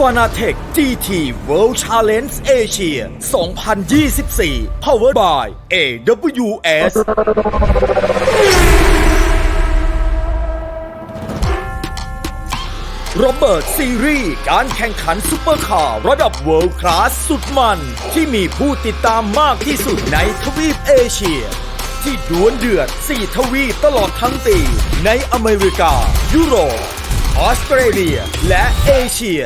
f a n a t e c GT World Challenge Asia 2024 Powered by AWS โรเบิร์ตซีรีส์การแข่งขันซุปเปอร์คาร์ระดับ World Class สุดมัน ที่มีผู้ติดตามมากที่สุดในทวีปเอเชีย ที่ดวลเดือด 4 ทวีปตลอดทั้งปีในอเมริกา ยุโรปออสเตรเลีย และเอเชีย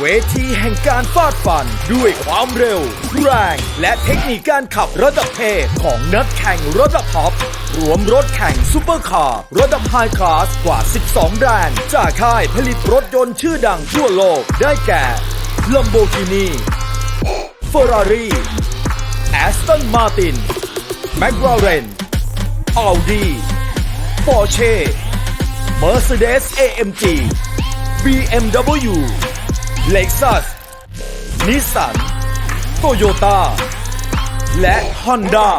เวทีแห่งการฟาดฟัน ด้วยความเร็ว แรง และเทคนิคการขับระดับเทพของนักแข่งระดับท็อปรวมรถแข่งซูเปอร์คาร์ระดับไฮคลาสกว่า 12 แบรนด์ จากค่ายผลิตรถยนต์ชื่อดังทั่วโลก ได้แก่ Lamborghini Ferrari Aston Martin McLaren Audi Porsche Mercedes AMG BMW Lexus Nissan Toyota และ Honda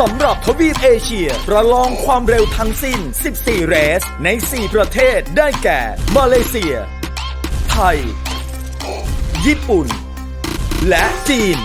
สำหรับทวีปเอเชีย ประลองความเร็วทั้งสิ้น 14 เรส ใน 4 ประเทศได้แก่ มาเลเซีย ไทย ญี่ปุ่น และจีน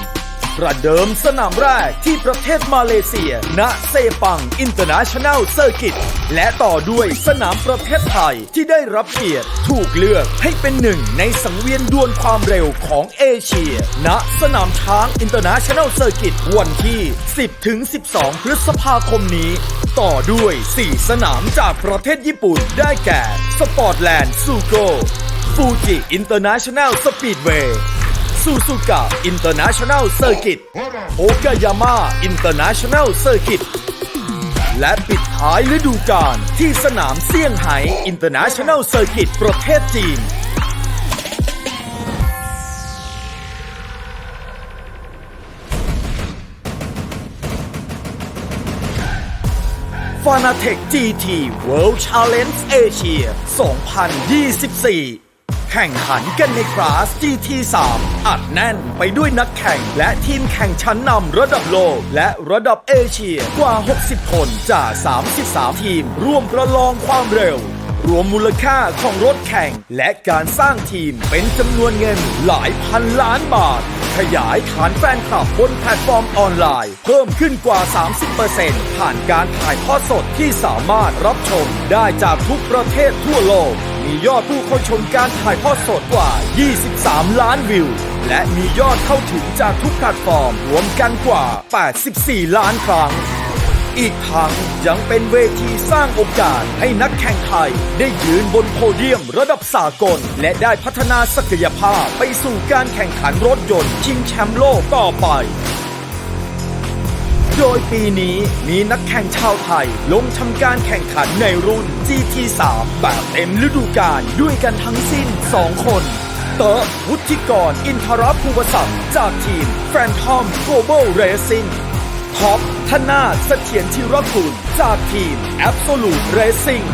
ประเดิมสนามแรกที่ประเทศมาเลเซีย ณ เซปังอินเตอร์เนชั่นแนลเซอร์กิต และต่อด้วยสนามประเทศไทยที่ได้รับเกียรติถูกเลือกให้เป็นหนึ่งในสังเวียนดวลความเร็วของเอเชีย ณ สนามช้างอินเตอร์เนชั่นแนลเซอร์กิตวันที่ 10 ถึง 12 พฤษภาคมนี้ ต่อด้วย 4 สนามจากประเทศญี่ปุ่นได้แก่ สปอร์ตแลนด์ซูโกฟูจิอินเตอร์เนชั่นแนลสปีดเวย์ ซูซูกะอินเตอร์เนชั่นแนลเซอร์กิตโอกายาม่าอินเตอร์เนชั่นแนลเซอร์กิตและปิดท้ายฤดูกาลที่สนามเซี่ยงไฮ้อินเตอร์เนชั่นแนลเซอร์กิตประเทศจีน f a n a t e c GT World Challenge Asia 2024 แข่งขันกันในคลาส GT 3 อัดแน่นไปด้วยนักแข่ง และทีมแข่งชั้นนำระดับโลก และระดับเอเชียกว่า 60 คนจาก 33 ทีม ร่วมประลองความเร็ว รวมมูลค่าของรถแข่ง และการสร้างทีมเป็นจำนวนเงินหลายพันล้านบาทขยายฐานแฟนคลับบนแพลตฟอร์มออนไลน์ เพิ่มขึ้นกว่า 30%ผ่านการถ่ายทอดสดที่สามารถรับชมได้จากทุกประเทศทั่วโลก มียอดผู้เข้าชมการถ่ายทอดสดกว่า 23 ล้านวิว และมียอดเข้าถึงจากทุกแพลตฟอร์มรวมกันกว่า 84 ล้านครั้ง อีกทั้งยังเป็นเวทีสร้างโอกาสให้นักแข่งไทย ได้ยืนบนโพเดียมระดับสากล และได้พัฒนาศักยภาพไปสู่การแข่งขันรถยนต์ชิงแชมป์โลกต่อไป โดยปีนี้มีนักแข่งชาวไทย ลงทำการแข่งขันในรุ่น GT3 แบบเต็มฤดูกาลด้วยกันทั้งสิ้น 2 คน เต๋อวุฒิกร อินทรภูวศักดิ์จากทีม Phantom Global Racing ท็อปธนาเสถียรธิรคุณจากทีม Absolute Racing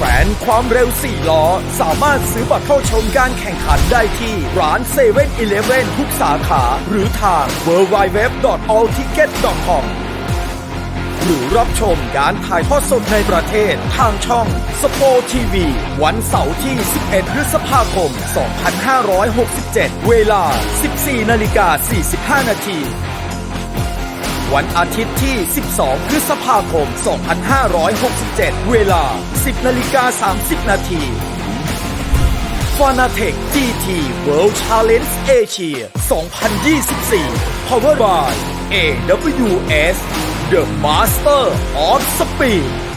แฟนความเร็ว 4 ล้อ สามารถซื้อบัตรเข้าชมการแข่งขันได้ที่ ร้าน7 e เ e ่ e อทุกสาขา หรือทาง w w w a l l t i c k e t c o m หรือรับชมการถ่ายทอดสดในประเทศทางช่องสปอร์ทีวี วันเสาร์ที่ 11 พฤษภาคม 2567 เวลา 14 นาฬิกา 45 นาที วันอาทิตย์ที่ 12 พฤษภาคม 2567 เวลา 10นาฬิกา30 นาทีฟานาเทค GT World Challenge Asia 2024 Powered by AWS The Master of Speed